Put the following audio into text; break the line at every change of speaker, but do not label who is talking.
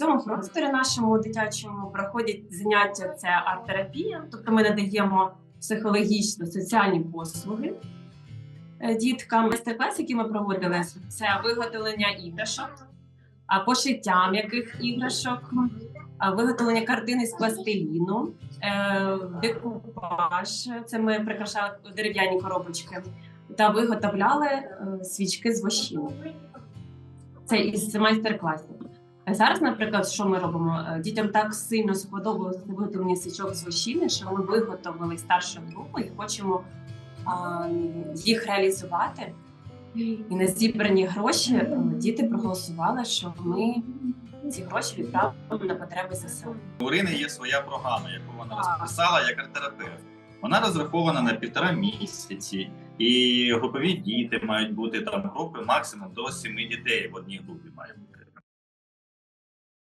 цьому просторі нашому дитячому проходять заняття це арт-терапія, тобто ми надаємо психологічно соціальні послуги е, діткам. Майстер-клас, який ми проводили, це виготовлення іграшок, пошиття м'яких іграшок, виготовлення картини з пластиліну, е, декупаж. Це ми прикрашали дерев'яні коробочки та виготовляли е, свічки з вощини. Це із майстер-класів. А Зараз, наприклад, що ми робимо? Е, Дітям так сильно сподобалося виготовлення свічок з вощини, що ми виготовили старшу групу і хочемо а, їх реалізувати. І на зібрані гроші е, діти проголосували, що ми ці гроші відправимо на потреби ЗСУ.
У Ірини є своя програма, яку вона розписала як арт-терапевт. Вона розрахована на півтора місяці, і групові діти мають бути там групи максимум до семи дітей в одній групі має бути.